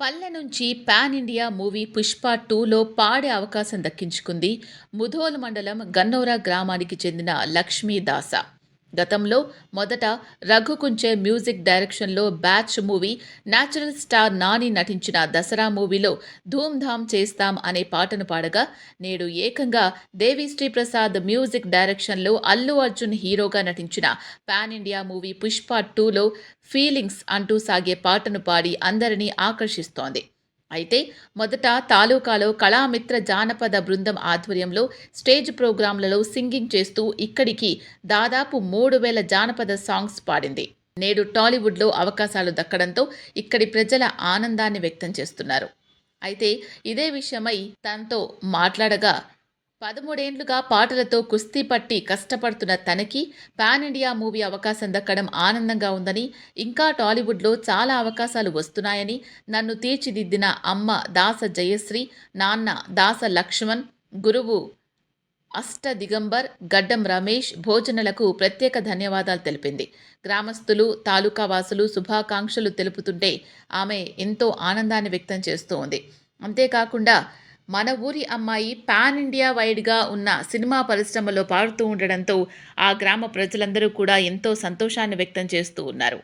పల్లె నుంచి pan India movie Pushpa టూలో పాడే అవకాశం దక్కించుకుంది ముధోల్ మండలం గన్నోరా గ్రామానికి చెందిన లక్ష్మీ దాస. గతంలో మొదట రఘుకుంచే మ్యూజిక్ డైరెక్షన్లో batch movie natural star Nani నటించిన దసరా మూవీలో ధూమ్ధామ్ చేస్తాం అనే పాటను పాడగా నేడు ఏకంగా దేవిశ్రీ ప్రసాద్ మ్యూజిక్ డైరెక్షన్లో అల్లు అర్జున్ హీరోగా నటించిన పాన్ ఇండియా మూవీ పుష్ప టూలో ఫీలింగ్స్ అంటూ సాగే పాటను పాడి అందరినీ ఆకర్షిస్తోంది. అయితే మొదట తాలూకాలో కళామిత్ర జానపద బృందం ఆధ్వర్యంలో స్టేజ్ ప్రోగ్రాంలలో సింగింగ్ చేస్తూ ఇక్కడికి దాదాపు మూడు వేల జానపద సాంగ్స్ పాడింది. నేడు టాలీవుడ్లో అవకాశాలు దక్కడంతో ఇక్కడి ప్రజల ఆనందాన్ని వ్యక్తం చేస్తున్నారు. అయితే ఇదే విషయమై తనతో మాట్లాడగా పదమూడేండ్లుగా పాటలతో కుస్తీ పట్టి కష్టపడుతున్న తనకి పాన్ ఇండియా మూవీ అవకాశం దక్కడం ఆనందంగా ఉందని ఇంకా టాలీవుడ్లో చాలా అవకాశాలు వస్తున్నాయని నన్ను తీర్చిదిద్దిన అమ్మ దాస జయశ్రీ నాన్న దాస లక్ష్మణ్ గురువు అష్ట దిగంబర్ గడ్డం రమేష్ భోజనలకు ప్రత్యేక ధన్యవాదాలు తెలిపింది. గ్రామస్తులు తాలూకా వాసులు శుభాకాంక్షలు తెలుపుతుంటే ఆమె ఎంతో ఆనందాన్ని వ్యక్తం చేస్తూ ఉంది. అంతేకాకుండా మన ఊరి అమ్మాయి పాన్ ఇండియా వైడ్గా ఉన్న సినిమా పరిశ్రమలో పాడుతూ ఉండడంతో ఆ గ్రామ ప్రజలందరూ కూడా ఎంతో సంతోషాన్ని వ్యక్తం చేస్తూ ఉన్నారు.